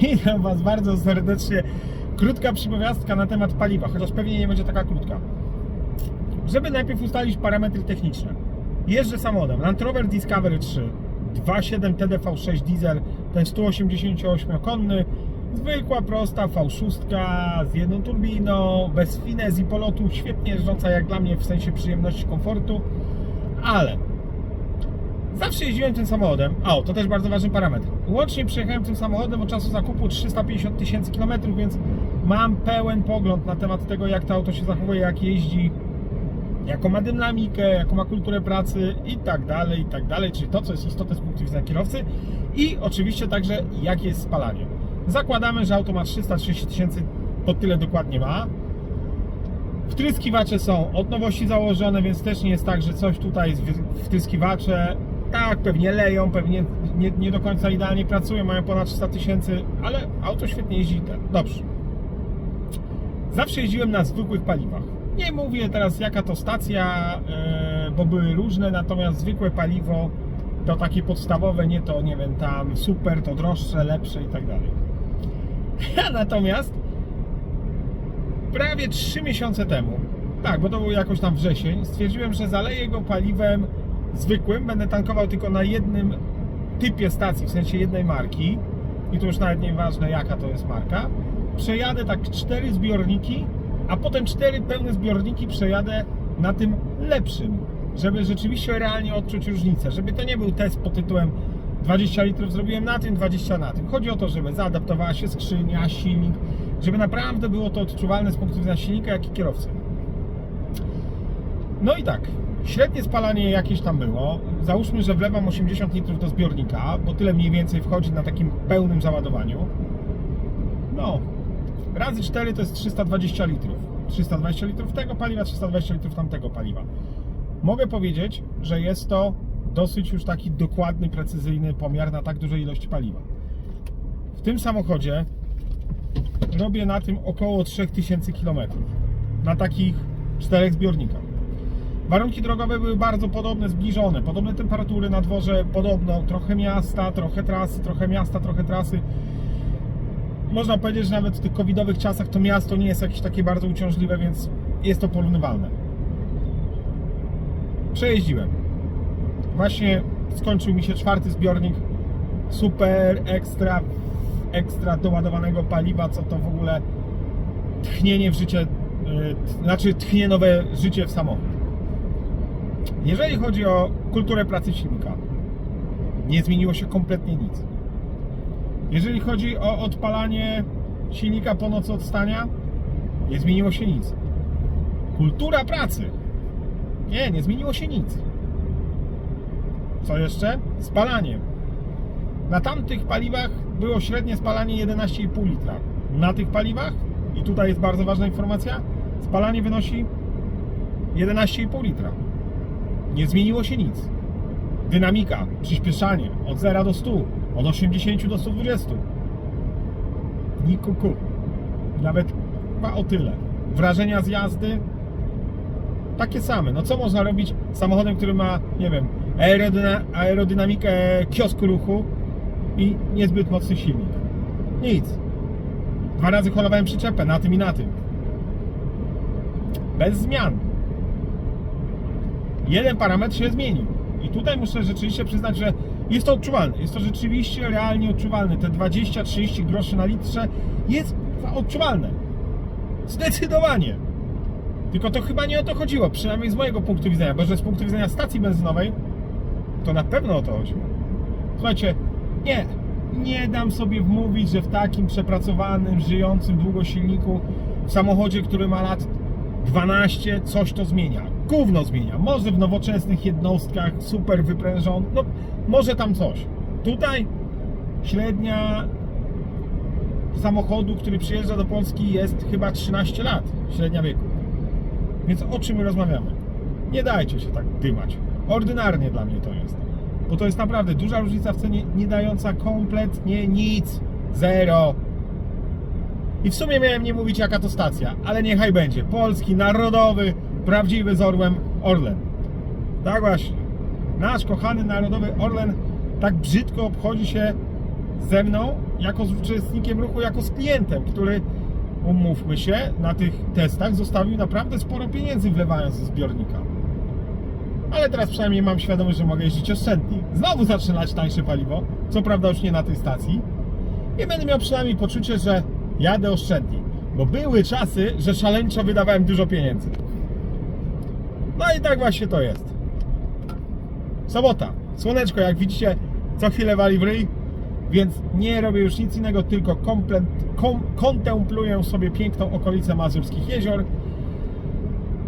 Witam Was bardzo serdecznie. Krótka przypowiastka na temat paliwa, chociaż pewnie nie będzie taka krótka. Żeby najpierw ustalić parametry techniczne. Jeżdżę samochodem Land Rover Discovery 3 2.7 TDV6 diesel, ten 188-konny, zwykła, prosta V6 z jedną turbiną, bez finezji polotu, świetnie jeżdżąca jak dla mnie w sensie przyjemności, komfortu, ale Zawsze jeździłem tym samochodem. O, to też bardzo ważny parametr. Łącznie przejechałem tym samochodem od czasu zakupu 350 tysięcy kilometrów, więc mam pełen pogląd na temat tego, jak to auto się zachowuje, jak jeździ, jaką ma dynamikę, jaką ma kulturę pracy i tak dalej, i tak dalej. Czyli to, co jest istotne z punktu widzenia kierowcy i oczywiście także, jakie jest spalanie. Zakładamy, że auto ma 330 tysięcy, to tyle dokładnie ma. Wtryskiwacze są od nowości założone, więc też nie jest tak, że coś tutaj jest wtryskiwacze. Tak, pewnie leją, pewnie nie, nie do końca idealnie pracują, mają ponad 300 tysięcy, ale auto świetnie jeździ. Ten. Dobrze. Zawsze jeździłem na zwykłych paliwach. Nie mówię teraz jaka to stacja, e, bo były różne, natomiast zwykłe paliwo to takie podstawowe, nie to, nie wiem, tam super, to droższe, lepsze i tak dalej. Natomiast prawie 3 miesiące temu, tak, bo to był jakoś tam wrzesień, stwierdziłem, że zaleję go paliwem zwykłym, będę tankował tylko na jednym typie stacji, w sensie jednej marki i to już nawet nieważne jaka to jest marka. Przejadę tak cztery zbiorniki, a potem cztery pełne zbiorniki przejadę na tym lepszym, żeby rzeczywiście realnie odczuć różnicę, żeby to nie był test pod tytułem 20 litrów zrobiłem na tym, 20 na tym. Chodzi o to, żeby zaadaptowała się skrzynia, silnik, żeby naprawdę było to odczuwalne z punktu widzenia silnika, jak i kierowcy. No i tak, średnie spalanie jakieś tam było. Załóżmy, że wlewam 80 litrów do zbiornika, bo tyle mniej więcej wchodzi na takim pełnym załadowaniu. No, razy 4 to jest 320 litrów. 320 litrów tego paliwa, 320 litrów tamtego paliwa. Mogę powiedzieć, że jest to dosyć już taki dokładny, precyzyjny pomiar na tak dużej ilości paliwa. W tym samochodzie robię na tym około 3000 km. Na takich czterech zbiornikach. Warunki drogowe były bardzo podobne, zbliżone. Podobne temperatury na dworze, podobno. Trochę miasta, trochę trasy, trochę miasta, trochę trasy. Można powiedzieć, że nawet w tych covidowych czasach to miasto nie jest jakieś takie bardzo uciążliwe, więc jest to porównywalne. Przejeździłem. Właśnie skończył mi się czwarty zbiornik super ekstra ekstra doładowanego paliwa, co to w ogóle tchnienie w życie, yy, znaczy tchnie nowe życie w samochód. Jeżeli chodzi o kulturę pracy silnika, nie zmieniło się kompletnie nic. Jeżeli chodzi o odpalanie silnika po nocy odstania, nie zmieniło się nic. Kultura pracy, nie, nie zmieniło się nic. Co jeszcze? Spalanie. Na tamtych paliwach było średnie spalanie 11,5 litra. Na tych paliwach, i tutaj jest bardzo ważna informacja, spalanie wynosi 11,5 litra. Nie zmieniło się nic. Dynamika, przyspieszanie od 0 do 100, od 80 do 120. Ni kuku. Nawet chyba o tyle. Wrażenia z jazdy takie same. No co można robić samochodem, który ma, nie wiem, aerodyna, aerodynamikę kiosku ruchu i niezbyt mocny silnik? Nic. Dwa razy holowałem przyczepę na tym i na tym. Bez zmian. Jeden parametr się zmienił. I tutaj muszę rzeczywiście przyznać, że jest to odczuwalne. Jest to rzeczywiście realnie odczuwalne. Te 20-30 groszy na litrze jest odczuwalne. Zdecydowanie. Tylko to chyba nie o to chodziło, przynajmniej z mojego punktu widzenia, bo że z punktu widzenia stacji benzynowej, to na pewno o to chodziło. Słuchajcie, nie, nie dam sobie wmówić, że w takim przepracowanym, żyjącym długo silniku, w samochodzie, który ma lat 12, coś to zmienia. Gówno zmienia. Może w nowoczesnych jednostkach, super wyprężony, no może tam coś. Tutaj średnia samochodu, który przyjeżdża do Polski jest chyba 13 lat, średnia wieku. Więc o czym my rozmawiamy? Nie dajcie się tak dymać. Ordynarnie dla mnie to jest. Bo to jest naprawdę duża różnica w cenie, nie dająca kompletnie nic. Zero. I w sumie miałem nie mówić jaka to stacja, ale niechaj będzie. Polski, narodowy, prawdziwy z orłem Orlen. Tak właśnie. Nasz kochany narodowy Orlen tak brzydko obchodzi się ze mną jako z uczestnikiem ruchu, jako z klientem, który umówmy się, na tych testach zostawił naprawdę sporo pieniędzy wlewając ze zbiornika. Ale teraz przynajmniej mam świadomość, że mogę jeździć oszczędniej. Znowu zacznę lać tańsze paliwo, co prawda już nie na tej stacji. I będę miał przynajmniej poczucie, że jadę oszczędniej. Bo były czasy, że szaleńczo wydawałem dużo pieniędzy. No i tak właśnie to jest. Sobota. Słoneczko, jak widzicie, co chwilę wali w ryj, więc nie robię już nic innego, tylko komplet, kom, kontempluję sobie piękną okolicę Mazurskich Jezior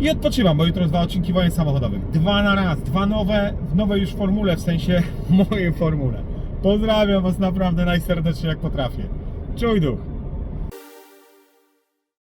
i odpoczywam, bo jutro dwa odcinki wojen samochodowych. Dwa na raz, dwa nowe, w nowej już formule, w sensie mojej formule. Pozdrawiam Was naprawdę najserdeczniej jak potrafię. Czuj duch.